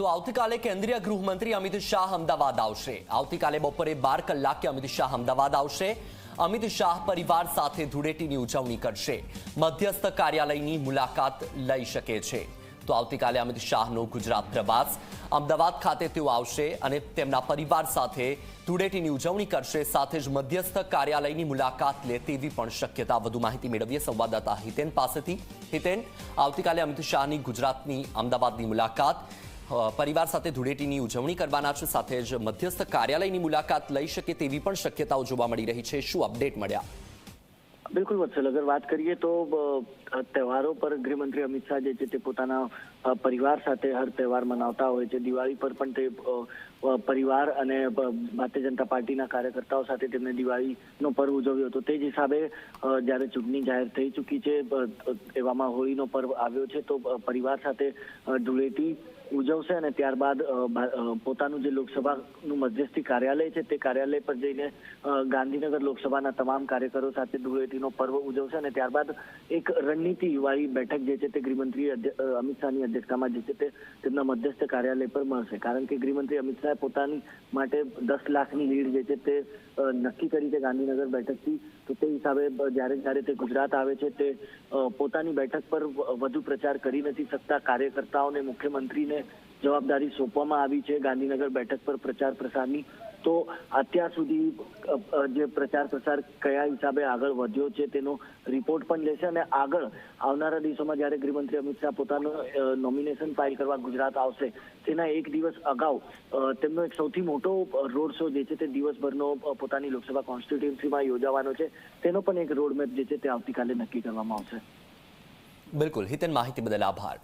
તો આવતીકાલે કેન્દ્રીય ગૃહમંત્રી અમિત શાહ અમદાવાદ આવશે. આવતીકાલે બપોરે બાર કલાકે અમિત શાહ અમદાવાદ આવશે. અમિત શાહ પરિવાર સાથે ધૂળેટીની ઉજવણી કરશે. મધ્યસ્થ કાર્યાલયની મુલાકાત લઈ શકે છે. તો આવતીકાલે અમિત શાહનો ગુજરાત પ્રવાસ. અમદાવાદ ખાતે તેઓ આવશે અને તેમના પરિવાર સાથે ધૂળેટીની ઉજવણી કરશે. સાથે જ મધ્યસ્થ કાર્યાલયની મુલાકાત લે તેવી પણ શક્યતા વધુ માહિતી મેળવીએ સંવાદદાતા હિતેન પાસેથી. હિતેન, આવતીકાલે અમિત શાહની ગુજરાતની અમદાવાદની મુલાકાત. પરિવાર સાથે ધૂળેટીની ઉજવણી કરવાના છે, સાથે જ મધ્યસ્થ કાર્યાલયની મુલાકાત લઈ શકે તેવી પણ શક્યતાઓ જોવા મળી રહી છે. શું અપડેટ મળ્યા? બિલકુલ, વત્સલ, અગર વાત કરીએ તો તહેવારો પર ગૃહમંત્રી અમિત શાહ જે છે તે પોતાના પરિવાર સાથે હર તહેવાર મનાવતા હોય છે. દિવાળી પર પણ તે પરિવાર અને ભારતીય જનતા પાર્ટીના કાર્યકર્તાઓ સાથે તેમને દિવાળીનો પર્વ ઉજવ્યો હતો. તે જ હિસાબે જ્યારે ચૂંટણી જાહેર થઈ ચૂકી છે એવામાં હોળીનો પર્વ આવ્યો છે, તો પરિવાર સાથે ધૂળેટી ઉજવશે અને ત્યારબાદ પોતાનું જે લોકસભાનું મધ્યસ્થી કાર્યાલય છે, તે કાર્યાલય પર જઈને ગાંધીનગર લોકસભાના તમામ કાર્યકરો સાથે ધૂળેટીનો પર્વ ઉજવશે અને ત્યારબાદ એક રણનીતિ વાળી બેઠક જે છે તે ગૃહમંત્રી અમિત શાહની અધ્યક્ષતામાં જે છે તે તેમના મધ્યસ્થ કાર્યાલય પર મળશે. કારણ કે ગૃહમંત્રી અમિત શાહે પોતાની માટે દસ લાખની લીડ જે છે તે નક્કી કરી છે ગાંધીનગર બેઠકથી. તો તે હિસાબે જ્યારે જ્યારે તે ગુજરાત આવે છે તે પોતાની બેઠક પર વધુ પ્રચાર કરી નથી શકતા કાર્યકર્તાઓને, મુખ્યમંત્રીને જવાબદારી સોંપવામાં આવી છે ગાંધીનગર બેઠક પર પ્રચાર પ્રસારની. તો અત્યાર સુધી જે પ્રચાર પ્રસાર કયા હિસાબે આગળ વધ્યો છે તેનો રિપોર્ટ પણ લેશે અને આગળ આવનારા દિવસોમાં જ્યારે ગૃહમંત્રી અમિત શાહ પોતાનું નોમિનેશન ફાઇલ કરવા ગુજરાત આવશે, તેના એક દિવસ અગાઉ તેમનો એક સૌથી મોટો રોડ શો જે છે તે દિવસભરનો પોતાની લોકસભા કોન્સ્ટિટ્યુન્સીમાં યોજાવાનો છે. તેનો પણ એક રોડ મેપ જે છે તે આવતીકાલે નક્કી કરવામાં આવશે. બિલકુલ. હિતન માહિતી બદલ આભાર.